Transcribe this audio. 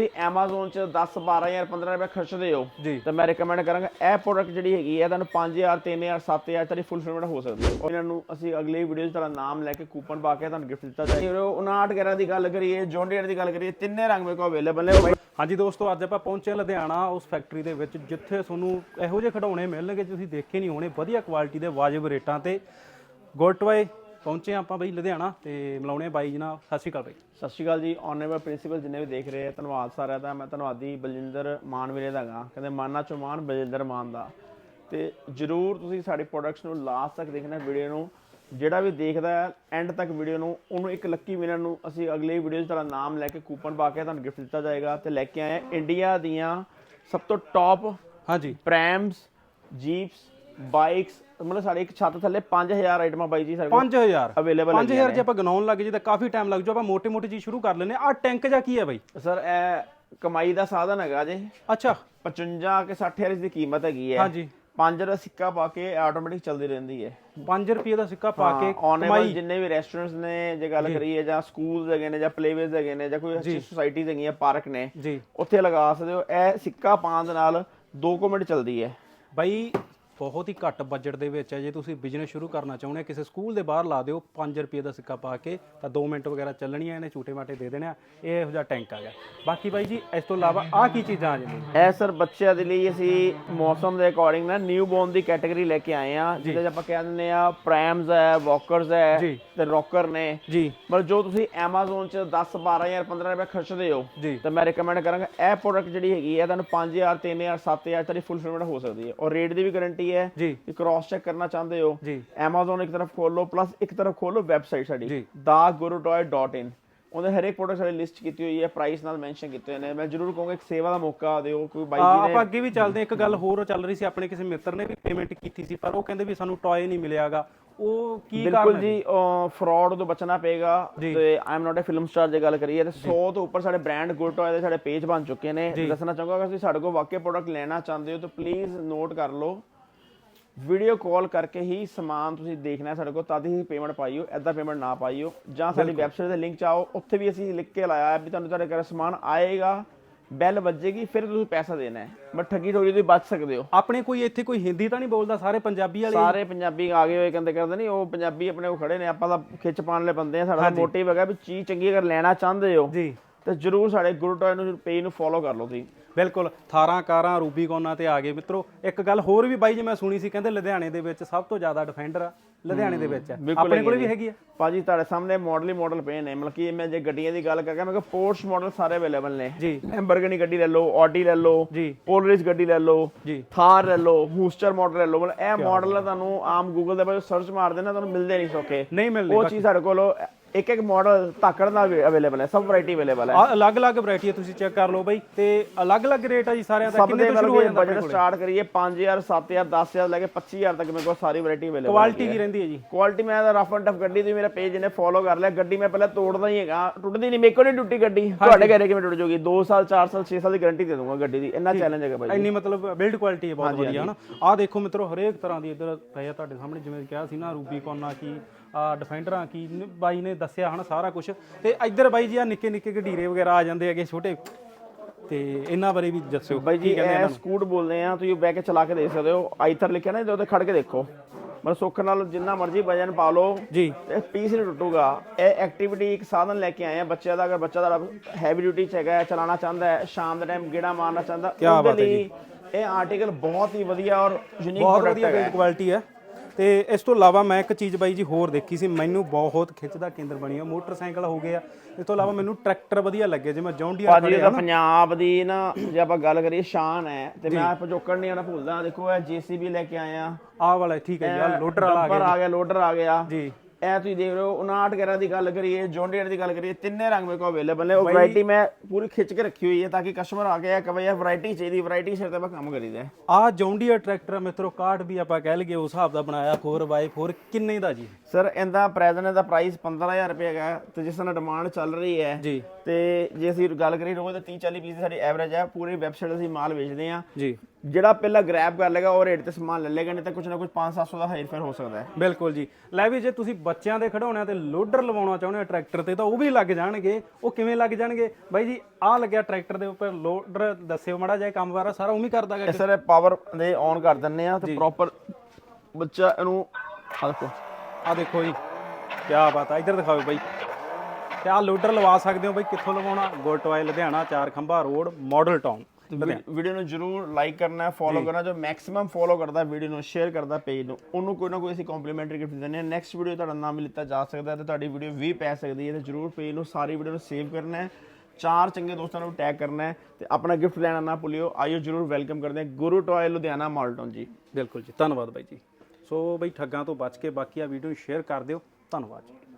ਤੁਸੀਂ Amazon 'ਚ 10 12000 15 ਰੁਪਏ ਖਰਚਦੇ ਹੋ। ਤਾਂ ਮੈਂ ਰეკਮੈਂਡ ਕਰਾਂਗਾ ਇਹ ਪ੍ਰੋਡਕਟ ਜਿਹੜੀ ਹੈਗੀ ਹੈ ਤੁਹਾਨੂੰ 5000 3000 7000 ਤੱਕ ਫੁੱਲਫਿਲਮੈਂਟ ਹੋ ਸਕਦੀ ਹੈ। ਇਹਨਾਂ ਨੂੰ ਅਸੀਂ ਅਗਲੀ ਵੀਡੀਓ 'ਚ ਤੁਹਾਡਾ ਨਾਮ ਲੈ ਕੇ ਕੂਪਨ ਪਾ ਕੇ ਤੁਹਾਨੂੰ ਗਿਫਟ ਦਿੱਤਾ ਜਾਏਗਾ। 59 11 ਦੀ ਗੱਲ ਕਰੀਏ ਜੌਂਡੀਅਰ ਦੀ ਗੱਲ ਕਰੀਏ ਤਿੰਨੇ ਰੰਗ ਮੇਰੇ ਕੋਲ ਅਵੇਲੇਬਲ ਨੇ। ਹਾਂਜੀ ਦੋਸਤੋ ਅੱਜ ਆਪਾਂ ਪਹੁੰਚੇ ਲੁਧਿਆਣਾ ਉਸ ਫੈਕਟਰੀ ਦੇ ਵਿੱਚ ਜਿੱਥੇ ਤੁਹਾਨੂੰ ਇਹੋ ਜਿਹੇ ਖਿਡੌਣੇ ਮਿਲਣਗੇ ਤੁਸੀਂ ਦੇਖੇ ਨਹੀਂ ਹੋਣੇ ਵਧੀਆ ਕੁਆਲਿਟੀ ਦੇ ਵਾਜਬ ਰੇਟਾਂ ਤੇ। ਗੋਲਟਵਾਏ ਪਹੁੰਚੇ ਆਪਾਂ ਬਈ ਲੁਧਿਆਣਾ ਤੇ ਮਿਲਾਉਣੇ ਆ ਬਾਈ ਜਨਾਬ ਸਤਿ ਸ਼੍ਰੀ ਅਕਾਲ ਬਾਈ। ਸਤਿ ਸ਼੍ਰੀ ਅਕਾਲ ਜੀ। ਆਨਰੇਬਲ ਪ੍ਰਿੰਸੀਪਲ ਜਿੰਨੇ ਵੀ ਦੇਖ ਰਹੇ ਆ ਧੰਨਵਾਦ ਸਾਰਿਆਂ ਦਾ। ਮੈਂ ਧੰਨਵਾਦੀ ਬਲਜਿੰਦਰ ਮਾਨ ਵੀਰੇ ਦਾ ਗਾ। ਕਹਿੰਦੇ ਮਾਨਾ ਚੋਂ ਮਾਨ ਬਲਜਿੰਦਰ ਮਾਨ ਦਾ। ਤੇ ਜਰੂਰ ਤੁਸੀਂ ਸਾਡੇ ਪ੍ਰੋਡਕਟਸ ਨੂੰ ਲਾਸਟ ਤੱਕ ਦੇਖਣਾ ਵੀਡੀਓ ਨੂੰ। ਜਿਹੜਾ ਵੀ ਦੇਖਦਾ ਹੈ ਐਂਡ ਤੱਕ ਵੀਡੀਓ ਨੂੰ ਉਹਨੂੰ ਇੱਕ ਲੱਕੀ ਵਿਨਰ ਨੂੰ ਅਸੀਂ ਅਗਲੀ ਵੀਡੀਓ 'ਚ ਤੁਹਾਡਾ ਨਾਮ ਲੈ ਕੇ ਕੂਪਨ ਪਾ ਕੇ ਤੁਹਾਨੂੰ ਗਿਫਟ ਦਿੱਤਾ ਜਾਏਗਾ। ਤੇ ਲੈ ਕੇ ਆਏ ਇੰਡੀਆ ਦੀਆਂ ਸਭ ਤੋਂ ਟੌਪ ਹਾਂਜੀ। ਪ੍ਰੈਮਸ ਜੀਪਸ ਬਾਈਕਸ ਮਤਲਬ ਸਾਡੇ ਇੱਕ ਛੱਤ ਥੱਲੇ 5000 ਆਈਟਮਾਂ ਬਾਈ ਜੀ ਸਾਡੇ 5000 ਅਵੇਲੇਬਲ 5000 ਜੇ ਆਪਾਂ ਗਣਾਉਣ ਲੱਗੇ ਜੀ ਤਾਂ ਕਾਫੀ ਟਾਈਮ ਲੱਗ ਜਾਊ। ਆਪਾਂ ਮੋਟੇ-ਮੋਟੇ ਚੀਜ਼ ਸ਼ੁਰੂ ਕਰ ਲੈਨੇ ਆ ਟੈਂਕ ਜਾਂ ਕੀ ਹੈ ਬਾਈ? ਸਰ ਇਹ ਕਮਾਈ ਦਾ ਸਾਧਨ ਹੈਗਾ ਜੇ। ਅੱਛਾ। 55 ਕੇ 60000 ਦੀ ਕੀਮਤ ਹੈਗੀ ਹੈ। ਹਾਂਜੀ। 5 ਦਾ ਸਿੱਕਾ ਪਾ ਕੇ ਆਟੋਮੈਟਿਕ ਚੱਲਦੀ ਰਹਿੰਦੀ ਹੈ। 5 ਰੁਪਏ ਦਾ ਸਿੱਕਾ ਪਾ ਕੇ ਕਮਾਈ। ਜਿੰਨੇ ਵੀ ਰੈਸਟੋਰੈਂਟਸ ਨੇ ਜੇ ਗੱਲ ਕਰੀਏ ਜਾਂ ਸਕੂਲਸ ਹੈਗੇ ਨੇ ਜਾਂ ਪਲੇਵੇਸ ਹੈਗੇ ਨੇ ਜਾਂ ਕੋਈ ਅੱਛੀ ਸੁਸਾਇਟੀਜ਼ ਹੈਗੀਆਂ ਪਾਰਕ ਨੇ ਉੱਥੇ ਲਗਾ ਸਕਦੇ ਹੋ। ਇਹ ਸਿੱਕਾ ਪਾਉਣ ਦੇ ਨਾਲ 2 ਮਿੰਟ ਚੱਲਦੀ ਹੈ। ਬਾਈ ਬਹੁਤ ਹੀ ਘੱਟ ਬਜਟ ਦੇ ਵਿੱਚ ਹੈ। ਜੇ ਤੁਸੀਂ ਬਿਜ਼ਨਸ ਸ਼ੁਰੂ ਕਰਨਾ ਚਾਹੁੰਦੇ ਹੋ ਕਿਸੇ ਸਕੂਲ ਦੇ ਬਾਹਰ ਲਾ ਦਿਓ 5 ਰੁਪਏ ਦਾ ਸਿੱਕਾ ਪਾ ਕੇ ਤਾਂ 2 ਮਿੰਟ ਵਗੈਰਾ ਚੱਲਣੀਆਂ ਇਹਨੇ ਛੋਟੇ ਮਾਟੇ ਦੇ ਦੇਣੇ ਆ। ਇਹ ਇਹੋ ਜਿਹਾ ਟੈਂਕ ਆ ਗਿਆ। ਬਾਕੀ ਬਾਈ ਜੀ ਇਸ ਤੋਂ ਇਲਾਵਾ ਆਹ ਕੀ ਚੀਜ਼ਾਂ ਆ ਜਾਂਦੀਆਂ? ਇਹ ਸਰ ਬੱਚਿਆਂ ਦੇ ਲਈ ਅਸੀਂ ਮੌਸਮ ਦੇ ਅਕੋਰਡਿੰਗ ਨਾ ਨਿਊ ਬੋਰਨ ਦੀ ਕੈਟਾਗਰੀ ਲੈ ਕੇ ਆਏ ਆ ਜਿਹਦੇ ਆਪਾਂ ਕਹਿ ਦਿੰਦੇ ਆ ਪ੍ਰੈਮਸ ਹੈ ਵਾਕਰਸ ਹੈ। ਤੇ ਰੌਕਰ ਨੇ। ਜੀ। ਮਤਲਬ ਜੋ ਤੁਸੀਂ Amazon 'ਚ 10 12000 15 ਰੁਪਏ ਖਰਚਦੇ ਹੋ ਤਾਂ ਮੈਂ ਰეკਮੈਂਡ ਕਰਾਂਗਾ ਇਹ ਪ੍ਰੋਡਕਟ ਜਿਹੜੀ ਹੈਗੀ ਹੈ ਤੁਹਾਨੂੰ 5000 3000 7000 ਤੱਕ ਫੁੱਲਫਿਲਮੈਂਟ ਹੋ ਸਕਦੀ ਹੈ। ਔਰ ਰੇਟ ਦੀ ਵੀ ਗਾਰੰਟੀ ਹੈ। ਜੀ। ਕ੍ਰਾਸ ਚੈੱਕ ਕਰਨਾ ਚਾਹੁੰਦੇ ਹੋ। ਜੀ। Amazon ਇੱਕ ਤਰਫ ਖੋਲੋ ਪਲੱਸ ਇੱਕ ਤਰਫ ਖੋਲੋ ਵੈਬਸਾਈਟ ਸਾਡੀ। dagurutoy.in ਉਹਦੇ ਹਰੇਕ ਪ੍ਰੋਡਕਟ ਸਾਡੀ ਲਿਸਟ ਕੀਤੀ ਹੋਈ ਹੈ ਪ੍ਰਾਈਸ ਨਾਲ ਮੈਂਸ਼ਨ ਕੀਤੇ ਨੇ। ਮੈਂ ਜ਼ਰੂਰ ਕਹੂੰਗਾ ਇੱਕ ਸੇਵਾ ਦਾ ਮੌਕਾ ਦਿਓ ਕੋਈ ਬਾਈ ਜੀ ਨੇ ਆਪਾਂ ਅੱਗੇ ਵੀ ਚੱਲਦੇ ਹਾਂ। ਇੱਕ ਗੱਲ ਹੋਰ ਚੱਲ ਰਹੀ ਸੀ ਆਪਣੇ ਕਿਸੇ ਮਿੱਤਰ ਨੇ ਵੀ ਪੇਮੈਂਟ ਕੀਤੀ ਸੀ ਪਰ ਉਹ ਕਹਿੰਦੇ ਵੀ ਸਾਨੂੰ ਟੌਏ ਨਹੀਂ ਮਿਲਿਆਗਾ। ਉਹ ਕੀ ਬਿਲਕੁਲ ਕਾਰਨ ਜੀ ਫਰਾਡ ਤੋਂ ਬਚਣਾ ਪਏਗਾ। ਤੇ I am not a film star ਜੇ ਗੱਲ ਕਰੀਏ ਤੇ 100 ਤੋਂ ਉੱਪਰ ਸਾਡੇ ਬ੍ਰਾਂਡ ਗੁੱਡ ਟੋਏ ਦੇ ਸਾਡੇ ਪੇਜ ਬਣ ਚੁੱਕੇ ਨੇ। ਦੱਸਣਾ ਚਾਹੂੰਗਾ ਅਗਰ ਤੁਸੀਂ ਸਾਡੇ ਕੋਲ ਵਾਕਈ ਪ੍ਰੋਡਕਟ ਲੈਣਾ ਚਾਹੁੰਦੇ ਹੋ ਤਾਂ ਪਲੀਜ਼ ਨੋਟ ਕਰ ਲਓ। ਵੀਡੀਓ ਕਾਲ ਕਰਕੇ ਹੀ ਸਮਾਨ ਤੁਸੀਂ ਦੇਖਣਾ ਸਾਡੇ ਕੋਲ ਤਦ ਹੀ ਪੇਮੈਂਟ ਪਾਈਓ ਐਦਾਂ ਪੇਮੈਂਟ ਨਾ ਪਾਈਓ ਜਾਂ ਸਾਡੀ ਵੈਬਸਾਈਟ ਦੇ ਲਿੰਕ ਚਾਓ ਉੱਥੇ ਵੀ ਅਸੀਂ ਲਿਖ ਕੇ ਲਾਇਆ ਹੈ ਵੀ ਤੁਹਾਨੂੰ ਤੁਹਾਡੇ ਘਰ ਸਮਾਨ ਆਏਗਾ ਬੈਲ ਵੱਜੇਗੀ ਫਿਰ ਤੁਸੀਂ ਪੈਸਾ ਦੇਣਾ ਹੈ। ਬਟ ਠੱਗੀ ਠੋਰੀ ਤੋਂ ਬਚ ਸਕਦੇ ਹੋ। ਆਪਣੇ ਕੋਈ ਇੱਥੇ ਕੋਈ ਹਿੰਦੀ ਤਾਂ ਨਹੀਂ ਬੋਲਦਾ ਸਾਰੇ ਪੰਜਾਬੀ ਵਾਲੇ ਸਾਰੇ ਪੰਜਾਬੀ ਆ ਗਏ ਹੋਏ ਕਹਿੰਦੇ ਕਰਦੇ ਨਹੀਂ ਉਹ ਪੰਜਾਬੀ ਆਪਣੇ ਕੋਲ ਖੜੇ ਨੇ ਆਪਾਂ ਤਾਂ ਖਿੱਚ ਪਾਉਣ ਵਾਲੇ ਬੰਦੇ ਆ ਸਾਡਾ ਮੋਟਿਵ ਹੈਗਾ ਵੀ ਚੀਜ਼ ਚੰਗੀ ਅਗਰ ਲੈਣਾ ਚਾਹੁੰਦੇ ਹੋ ਜੀ। ਤੇ ਜਰੂਰ ਸਾਡੇ ਗੁਰੂ ਟੋਏ ਨੂੰ ਪੇਜ ਨੂੰ ਫੋਲੋ ਕਰ ਲਓ ਤੁਸੀਂ। ਬਿਲਕੁਲ 18 ਕਾਰਾਂ ਰੂਬੀਕੌਨਾਂ ਤੇ ਆ ਗਏ। ਮਿੱਤਰੋ ਇੱਕ ਗੱਲ ਹੋਰ ਵੀ ਬਾਈ ਜੀ ਮੈਂ ਸੁਣੀ ਸੀ ਕਹਿੰਦੇ ਲੁਧਿਆਣੇ ਦੇ ਵਿੱਚ ਸਭ ਤੋਂ ਜ਼ਿਆਦਾ ਡਿਫੈਂਡਰ ਆ ਲੁਧਿਆਣੇ ਦੇ ਵਿੱਚ ਹੈ ਆਪਣੇ ਕੋਲ ਵੀ ਹੈਗੀ ਆ? ਭਾਜੀ ਤੁਹਾਡੇ ਸਾਹਮਣੇ ਮਾਡਲ ਹੀ ਮਾਡਲ ਪਏ ਨੇ। ਮਤਲਬ ਕਿ ਮੈਂ ਜੇ ਗੱਡੀਆਂ ਦੀ ਗੱਲ ਕਰਾਂ ਮੈਂ ਕਿਹਾ ਪੋਰਸ਼ ਮਾਡਲ ਸਾਰੇ ਅਵੇਲੇਬਲ ਨੇ। ਜੀ। ਲੈਂਬਰਗਿਨੀ ਗੱਡੀ ਲੈ ਲਓ ਆਡੀ ਲੈ ਲਓ ਜੀ। ਪੋਲਰਿਸ ਗੱਡੀ ਲੈ ਲਓ ਜੀ। ਥਾਰ ਲੈ ਲਓ ਹੂਸਟਰ ਮਾਡਲ ਲੈ ਲਓ। ਮਤਲਬ ਇਹ ਮਾਡਲ ਤੁਹਾਨੂੰ ਆਮ ਗੂਗਲ ਦੇ ਵਿੱਚ ਸਰਚ ਮਾਰਦੇ ਨਾ ਤੁਹਾਨੂੰ ਮਿਲਦੇ ਨਹੀਂ ਸੌਕੇ ਨਹੀਂ ਮਿਲਦੇ ਉਹ ਚੀਜ਼ ਸਾਡੇ ਕੋਲ ਇੱਕ ਇੱਕ ਮਾਡਲ ਧਾਕੜ ਦਾ ਅਵੇਲੇਬਲ ਹੈ ਸਭ ਵੈਰਾਈਟੀ ਅਵੇਲੇਬਲ ਹੈ। ਆ ਅਲੱਗ-ਅਲੱਗ ਵੈਰਾਈਟੀ ਹੈ ਤੁਸੀਂ ਚੈੱਕ ਕਰ ਲਓ ਬਾਈ ਤੇ ਅਲੱਗ-ਅਲੱਗ ਰੇਟ ਆ ਜੀ ਸਾਰਿਆਂ ਦਾ ਕਿੰਨੇ ਤੋਂ ਸ਼ੁਰੂ ਹੋ ਜਾਂਦਾ ਬਜਟ ਸਟਾਰਟ ਕਰੀਏ 5000 7000 10000 ਲੈ ਕੇ 25000 ਤੱਕ ਮੇਰੇ ਕੋਲ ਸਾਰੀ ਵੈਰਾਈਟੀ ਅਵੇਲੇਬਲ ਕੁਆਲਿਟੀ ਕੀ ਰਹਿੰਦੀ ਹੈ ਜੀ? ਕੁਆਲਿਟੀ ਮੈਂ ਤਾਂ ਰਫ ਐਂਡ ਟਫ ਗੱਡੀ ਦੀ ਮੇਰਾ ਪੇਜ ਇਹਨੇ ਫੋਲੋ ਕਰ ਲਿਆ ਗੱਡੀ ਮੈਂ ਪਹਿਲਾਂ ਤੋੜਦਾ ਹੀ ਹੈਗਾ ਟੁੱਟਦੀ ਨਹੀਂ ਮੇਰੇ ਕੋਲ ਨਹੀਂ ਟੁੱਟੀ ਗੱਡੀ। ਤੁਹਾਡੇ ਘਰੇ ਕਿਵੇਂ ਟੁੱਟ ਜਾਊਗੀ? 2 ਸਾਲ 4 ਸਾਲ 6 ਸਾਲ ਦੀ ਗਾਰੰਟੀ ਦੇ ਦੂੰਗਾ ਗੱਡੀ ਦੀ ਇੰਨਾ ਚੈਲੰਜ ਹੈਗਾ ਬਾਈ ਇੰਨੀ ਮਤਲਬ ਬਿਲਡ ਕੁਆਲਿਟੀ ਹੈ ਬਹੁਤ ਵਧੀਆ ਹਨਾ? ਆਹ ਦੇਖੋ ਮਿੱਤਰੋ ਹਰੇਕ ਤਰ੍ਹਾਂ ਦੀ ਇੱਧਰ ਪਏ ਆ ਤੁਹਾਡੇ ਸਾਹਮਣੇ ਜਿਵੇਂ ਕਿਹਾ ਸੀ ਨਾ ਰੂਬੀਕੌਨਾਂ ਕੀ ਆ ਡਿਫੈਂਡਰਾਂ ਕੀ ਨ- ਬਾਈ ਨੇ ਦੱਸਿਆ ਹਨਾ ਸਾਰਾ ਕੁਝ ਤੇ ਇੱਧਰ ਬਾਈ ਜੀ ਆ ਨਿੱਕੇ ਨਿੱਕੇ ਗਢੀਰੇ ਵਗੈਰਾ ਆ ਜਾਂਦੇ ਹੈਗੇ ਛੋਟੇ। ਤੇ ਇਹਨਾਂ ਬਾਰੇ ਵੀ ਦੱਸਿਓ ਬਾਈ ਜੀ ਇਹ ਸਕੂਟ ਬੋਲਦੇ ਆ ਤੁਸੀਂ ਬਹਿ ਕੇ ਚਲਾ ਕੇ ਦੇਖ ਸਕਦੇ ਹੋ। ਆਈਥਰ ਲਿਖਿਆ ਨਾ ਇਹਦੇ ਉੱਤੇ ਖੜ ਕੇ ਦੇਖੋ। ਮਤਲਬ ਸੁੱਖ ਨਾਲ ਜਿੰਨਾ ਮਰਜ਼ੀ ਵਜਨ ਪਾ ਲਓ ਜੀ। ਤੇ ਪੀਸ ਨਹੀਂ ਟੁੱਟੂਗਾ। ਇਹ ਐਕਟੀਵਿਟੀ ਇੱਕ ਸਾਧਨ ਲੈ ਕੇ ਆਏ ਆ ਬੱਚਿਆਂ ਦਾ ਅਗਰ ਬੱਚਾ ਦਾ ਹੈਵੀ ਡਿਊਟੀ ਚ ਹੈਗਾ ਹੈ, ਚਲਾਉਣਾ ਚਾਹੁੰਦਾ ਹੈ ਸ਼ਾਮ ਦੇ ਟਾਈਮ ਗੇੜਾ ਮਾਰਨਾ ਚਾਹੁੰਦਾ ਉਹਦੇ ਲਈ ਇਹ ਆਰਟੀਕਲ ਬਹੁਤ ਹੀ ਵਧੀਆ ਔਰ ਯੂਨੀਕ ਬਹੁਤ ਪ੍ਰੋਡਕਟ ਵਧੀਆ ਹੈ ਬਿਲਡ ਕੁਆਲਿਟੀ ਹੈ। ਤੇ ਇਸ ਤੋਂ ਇਲਾਵਾ ਮੈਂ ਇੱਕ ਚੀਜ਼ ਬਾਈ ਜੀ ਹੋਰ ਦੇਖੀ ਸੀ ਮੈਨੂੰ ਬਹੁਤ ਖਿੱਚ ਦਾ ਕੇਂਦਰ ਬਣੀ ਆ ਮੋਟਰਸਾਈਕਲ ਹੋ ਗਿਆ ਇਸ ਤੋਂ ਇਲਾਵਾ ਮੈਨੂੰ ਟਰੈਕਟਰ ਵਧੀਆ ਲੱਗੇ ਜਿਵੇਂ ਜੌਂਡੀਆ ਭਾਜੀ ਇਹ ਤਾਂ ਪੰਜਾਬ ਦੀ ਨਾ ਜੇ ਆਪਾਂ ਗੱਲ ਕਰੀਏ ਸ਼ਾਨ ਹੈ। ਤੇ ਮੈਂ ਪਜੋਕੜ ਨਹੀਂ ਆਣਾ ਭੁੱਲਦਾ। ਦੇਖੋ ਇਹ ਜੀਸੀਬੀ ਲੈ ਕੇ ਆਏ ਆ। ਆਹ ਵਾਲਾ ਠੀਕ ਹੈ ਯਾਰ ਲੋਡਰ ਵਾਲਾ ਆ ਡੰਪਰ ਗਿਆ ਆ ਗਿਆ ਲੋਡਰ ਆ ਗਿਆ। ਜੀ। ਇਹ ਤੁਸੀਂ ਦੇਖ ਰਹੇ ਹੋ 59 ਗੈਰਾਂ ਦੀ ਗੱਲ ਕਰੀਏ ਜੌਂਡੀਅਰ ਦੀ ਗੱਲ ਕਰੀਏ ਤਿੰਨੇ ਰੰਗ ਮੇਰੇ ਕੋਲ ਅਵੇਲੇਬਲ ਨੇ। ਉਹ ਵੈਰਾਈਟੀ ਮੈਂ ਪੂਰੀ ਖਿੱਚ ਕੇ ਰੱਖੀ ਹੋਈ ਹੈ ਤਾਂ ਕਿ ਕਸਟਮਰ ਆ ਕੇ ਕਹੇ ਯਾਰ ਵੈਰਾਈਟੀ ਚਾਹੀਦੀ ਵੈਰਾਈਟੀ ਸਿਰ ਤੇ ਆਪਾਂ ਕੰਮ ਕਰੀਦਾ ਹੈ। ਆਹ ਜੌਂਡੀਆ ਟਰੈਕਟਰ ਮਿੱਤਰੋ ਕਾਰਡ ਵੀ ਆਪਾਂ ਕਹਿ ਲਈਏ ਉਸ ਹਿਸਾਬ ਦਾ ਬਣਾਇਆ 4x4 ਕਿੰਨੇ ਦਾ ਜੀ? ਸਰ ਇਹਦਾ ਪ੍ਰੈਜ਼ੈਂਟ ਦਾ ਪ੍ਰਾਈਸ 15000 ਰੁਪਏ ਹੈਗਾ ਤੇ ਜਿਸ ਨਾਲ ਡਿਮਾਂਡ ਚੱਲ ਰਹੀ ਹੈ ਜੀ। ਤੇ ਜੇ ਅਸੀਂ ਗੱਲ ਕਰੀਏ ਰੋਜ਼ ਦਾ 30 40 ਪੀਸ ਸਾਡੀ ਐਵਰੇਜ ਹੈ ਪੂਰੀ ਵੈਬਸਾਈਟ ਅਸੀਂ ਮਾਲ ਵੇਚਦੇ ਆ ਜੀ। ਜਿਹੜਾ ਪਹਿਲਾਂ ਗ੍ਰੈਬ ਕਰ ਲੇਗਾ ਉਹ ਰੇਟ ਤੇ ਸਮਾਨ ਲੈ ਲੇਗਾ ਨਹੀਂ ਤਾਂ ਕੁਝ ਨਾ ਕੁਝ 5-700 ਦਾ ਹੇਰਫੇਰ ਹੋ ਸਕਦਾ ਹੈ। ਬਿਲਕੁਲ ਜੀ। ਲੈ ਵੀ ਜੇ ਤੁਸੀਂ ਬੱਚਿਆਂ ਦੇ ਖਿਡੌਣਿਆਂ ਤੇ ਲੋਡਰ ਲਵਾਉਣਾ ਚਾਹੁੰਦੇ ਹੋ ਟਰੈਕਟਰ ਤੇ ਤਾਂ ਉਹ ਵੀ ਲੱਗ ਜਾਣਗੇ। ਉਹ ਕਿਵੇਂ ਲੱਗ ਜਾਣਗੇ? ਬਾਈ ਜੀ ਆਹ ਲੱਗਿਆ ਟਰੈਕਟਰ ਦੇ ਉੱਪਰ ਲੋਡਰ ਦੱਸਿਓ ਮਾੜਾ ਇਹ ਕੰਮ ਬਾਰਾ ਸਾਰਾ ਉਵੇਂ ਹੀ ਕਰਦਾ ਗਾ ਸਰ ਪਾਵਰ ਦੇ ਔਨ ਕਰ ਦਿੰਨੇ ਆ ਤੇ ਪ੍ਰੋਪਰ ਬੱਚਾ ਇਹਨੂੰ ਆ ਦੇਖੋ। ਆ ਦੇਖੋ ਜੀ ਕੀ ਬਾਤ ਆ। ਇੱਧਰ ਦਿਖਾਓ ਬਾਈ। ਤੇ ਆਹ ਲੋਡਰ ਲਵਾ ਸਕਦੇ ਹੋ ਬਾਈ ਕਿੱਥੋਂ ਲਵਾਉਣਾ? ਗੋਲਟਵਾਏ ਲੁਧਿਆਣਾ ਚਾਰ ਖੰਭਾ ਰੋਡ ਮਾਡਲ ਟਾਊਨ ਵੀਡੀਓ ਨੂੰ ਜਰੂਰ ਲਾਈਕ ਕਰਨਾ ਹੈ ਫੋਲੋ ਕਰਨਾ ਜੋ ਮੈਕਸਿਮਮ ਫੋਲੋ ਕਰਦਾ ਵੀਡੀਓ ਨੂੰ ਸ਼ੇਅਰ ਕਰਦਾ ਪੇਜ ਨੂੰ ਉਹਨੂੰ ਕੋਈ ਨਾ ਕੋਈ ਅਸੀਂ ਕੰਪਲੀਮੈਂਟਰੀ ਗਿਫਟ ਦਿੰਦੇ ਹਾਂ। ਨੈਕਸਟ ਵੀਡੀਓ ਤੁਹਾਡਾ ਨਾਮ ਵੀ ਲਿੱਤਾ ਜਾ ਸਕਦਾ ਹੈ ਤੇ ਤੁਹਾਡੀ ਵੀਡੀਓ ਵੀ ਪੈ ਸਕਦੀ ਹੈ ਤੇ ਜਰੂਰ ਪੇਜ ਨੂੰ ਸਾਰੀ ਵੀਡੀਓ ਨੂੰ ਸੇਵ ਕਰਨਾ ਹੈ। ਚਾਰ ਚੰਗੇ ਦੋਸਤਾਂ ਨੂੰ ਟੈਗ ਕਰਨਾ ਹੈ ਤੇ ਆਪਣਾ ਗਿਫਟ ਲੈਣਾ ਨਾ ਭੁੱਲਿਓ। ਆਇਓ ਜਰੂਰ ਵੈਲਕਮ ਕਰਦੇ ਹਾਂ ਗੁਰੂ ਟੋਏ ਲੁਧਿਆਣਾ ਮਾਲਟਨ ਜੀ। ਬਿਲਕੁਲ ਜੀ ਧੰਨਵਾਦ ਬਾਈ ਜੀ। ਸੋ ਬਈ ਠੱਗਾਂ ਤੋਂ ਬਚ ਕੇ ਬਾਕੀ ਆ ਵੀਡੀਓ ਸ਼ੇਅਰ ਕਰ ਦਿਓ। ਧੰਨਵਾਦ ਜੀ।